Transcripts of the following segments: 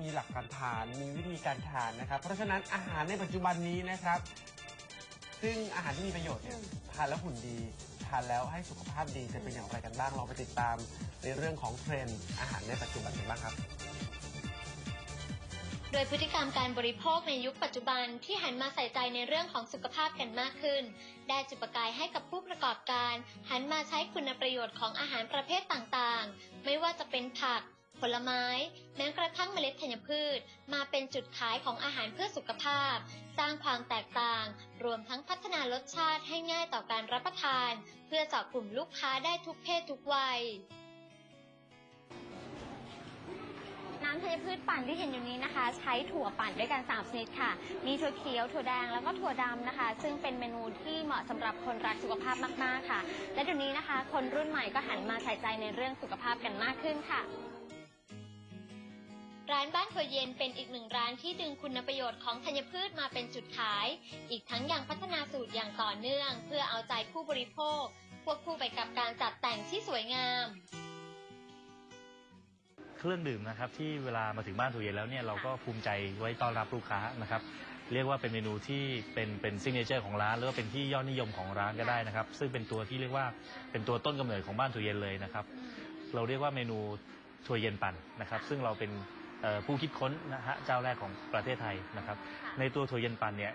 มีหลักการทาน มีวิธีการทานนะครับ เพราะฉะนั้นอาหารในปัจจุบันนี้นะครับ ซึ่งอาหารที่มีประโยชน์เนี่ยทานแล้วหุ่นดีทานแล้วให้สุขภาพดีจะเป็นอย่างไรกันบ้างลองไปติดตามในเรื่องของเทรนด์อาหารในปัจจุบันกันบ้างครับ โดยพฤติกรรมการบริโภคในยุคปัจจุบันที่หันมาใส่ใจในเรื่องของสุขภาพกันมากขึ้น ได้จุดประกายให้กับผู้ประกอบการ หันมาใช้คุณประโยชน์ของอาหารประเภทต่างๆ ไม่ว่าจะเป็นผัก ผลไม้ แม้กระทั่งเมล็ดธัญพืช มาเป็นจุดขายของอาหารเพื่อสุขภาพ สร้างความแตกต่าง รวมทั้งพัฒนารสชาติให้ง่ายต่อการรับประทาน เพื่อเจาะกลุ่มลูกค้าได้ทุกเพศทุกวัย น้ำธัญพืชปั่นที่เห็นอยู่นี้นะคะ ใช้ถั่วปั่นด้วยกัน3ชนิดค่ะ มีถั่วเขียว ถั่วแดงแล้วก็ถั่วดำนะคะ ซึ่งเป็นเมนูที่เหมาะสำหรับคนรักสุขภาพมากๆค่ะ และเดี๋ยวนี้นะคะ คนรุ่นใหม่ก็หันมาใส่ใจในเรื่องสุขภาพกันมากขึ้นค่ะ ร้านบ้านถั่วเย็นเป็นอีกหนึ่งร้านที่ดึงคุณประโยชน์ของธัญพืชมาเป็นจุดขาย อีกทั้งยังพัฒนาสูตรอย่างต่อเนื่อง เพื่อเอาใจผู้บริโภค ควบคู่ไปกับการจัดแต่งที่สวยงาม เครื่องดื่มนะครับที่เวลามาถึงบ้านถั่วเย็นแล้วเนี่ยเราก็ภูมิใจไว้ต้อนรับลูกค้านะครับเรียกว่าเป็นเมนูที่เป็นเป็นซิกเนเจอร์ของร้าน หรือว่าเป็นที่ยอดนิยมของร้านก็ได้นะครับ ซึ่งเป็นตัวที่เรียกว่าเป็นตัวต้นกำเนิดของบ้านถั่วเย็นเลยนะครับ เราเรียกว่าเมนูถั่วเย็นปั่นนะครับ ซึ่งเราเป็นเอ่อ ผู้คิดค้นนะฮะเจ้าแรกของประเทศไทยนะครับ ในตัวถั่วเย็นปั่นเนี่ย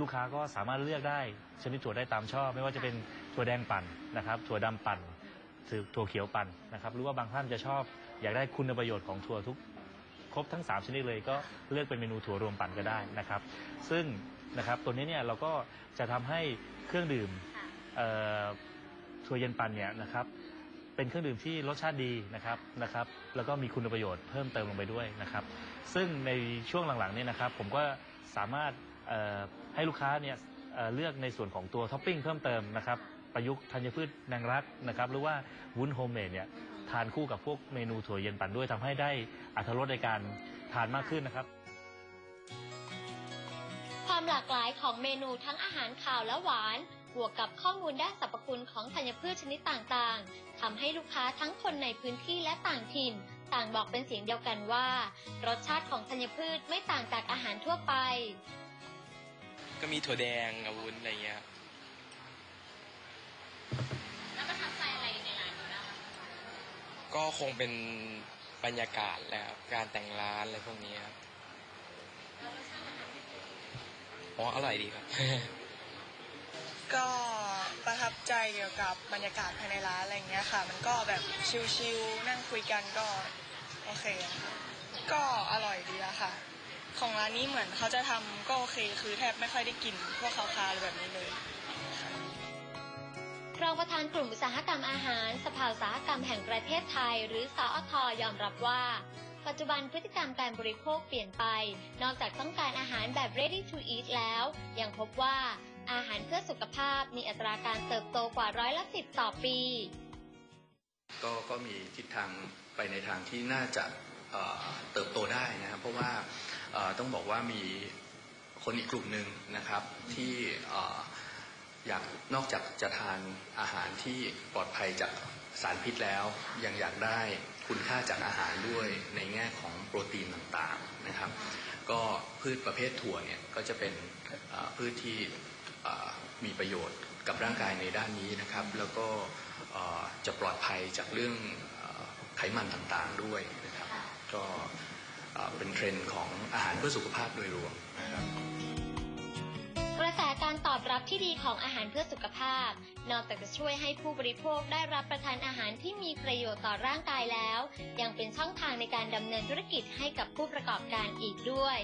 ลูกค้าก็สามารถเลือกได้ชนิดถั่วได้ตามชอบ ไม่ว่าจะเป็นถั่วแดงปั่นนะครับ ถั่วดำปั่นถือถั่วเขียวปั่นนะครับหรือว่าบางท่านจะชอบอยากได้คุณประโยชน์ของถั่วทุกครบทั้ง 3 ชนิดเลยก็เลือกเป็นเมนูถั่วรวมปั่นก็ได้นะครับ ซึ่งนะครับตัวนี้เนี่ยเราก็จะทำให้เครื่องดื่มค่ะเอ่อถั่วเย็นปั่นเนี่ยนะครับ เป็นเครื่องดื่มที่รสชาติดีนะครับนะครับ แล้วก็มีคุณประโยชน์เพิ่มเติมลงไปด้วยนะครับ ซึ่งในช่วงหลังๆเนี่ยนะครับ ผมก็สามารถให้ลูกค้าเนี่ยเเลือกในส่วนของตัวท็อปปิ้งเพิ่มเติมนะครับ ประยุกต์ธัญพืชนางรักนะครับ หรือว่าวุ้นโฮมเมดเนี่ยทานคู่กับพวกเมนูถั่วเย็นปั่นด้วยทำให้ได้อรรรสในการทานมากขึ้นนะครับ ความหลากหลายของเมนูทั้งอาหารคาวและหวาน บวกกับข้อมูลด้านสรรพคุณของธัญพืชชนิดต่างๆ ทำให้ลูกค้าทั้งคนในพื้นที่และต่างถิ่น ต่างบอกเป็นเสียงเดียวกันว่า รสชาติของธัญพืชไม่ต่างจากอาหารทั่วไป ก็มีถั่วแดงกับวุ้นอะไรเงี้ยครับแล้วประทับใจอะไรในร้านนี้บ้างก็คงเป็นบรรยากาศแหละครับการแต่งร้านอะไรพวกนี้ครับ อ๋ออร่อยดีครับ ก็ประทับใจเกี่ยวกับบรรยากาศภายในร้านอะไรอย่างเงี้ยค่ะ มันก็แบบชิลๆนั่งคุยกันก็โอเคอะค่ะก็อร่อยดีอะค่ะ ของร้านนี้เหมือนเขาจะทำก็โอเคคือแทบไม่ค่อยได้กินพวกคาวๆอะไรแบบนี้เลย รองประธานกลุ่มอุตสาหกรรมอาหาร สภาอุตสาหกรรมแห่งประเทศไทย หรือสอทยอมรับว่า ปัจจุบันพฤติกรรมการบริโภคเปลี่ยนไป นอกจากต้องการอาหารแบบ ready to eat แล้ว ยังพบว่าอาหารเพื่อสุขภาพมีอัตราการเติบโตกว่าร้อยละสิบต่อปี ก็ก็มีทิศทางไปในทางที่น่าจะเติบโตได้นะครับเพราะว่าต้องบอกว่ามีคนอีกกลุ่มหนึ่งนะครับที่อยากนอกจากจะทานอาหารที่ปลอดภัยจากสารพิษแล้ว ยังอยากได้คุณค่าจากอาหารด้วย ของโปรตีนต่างๆนะครับ ก็พืชประเภทถั่วเนี่ยก็จะเป็นพืชที่มีประโยชน์กับร่างกายในด้านนี้นะครับ แล้วก็จะปลอดภัยจากเรื่องไขมันต่างๆด้วยนะครับ ก็เป็นเทรนด์ของอาหารเพื่อสุขภาพโดยรวมนะครับ แสการตอบรับที่ดีของอาหารเพื่อสุขภาพ นอกจากจะช่วยให้ผู้บริโภคได้รับประทานอาหารที่มีประโยชน์ต่อร่างกายแล้ว ยังเป็นช่องทางในการดำเนินธุรกิจให้กับผู้ประกอบการอีกด้วย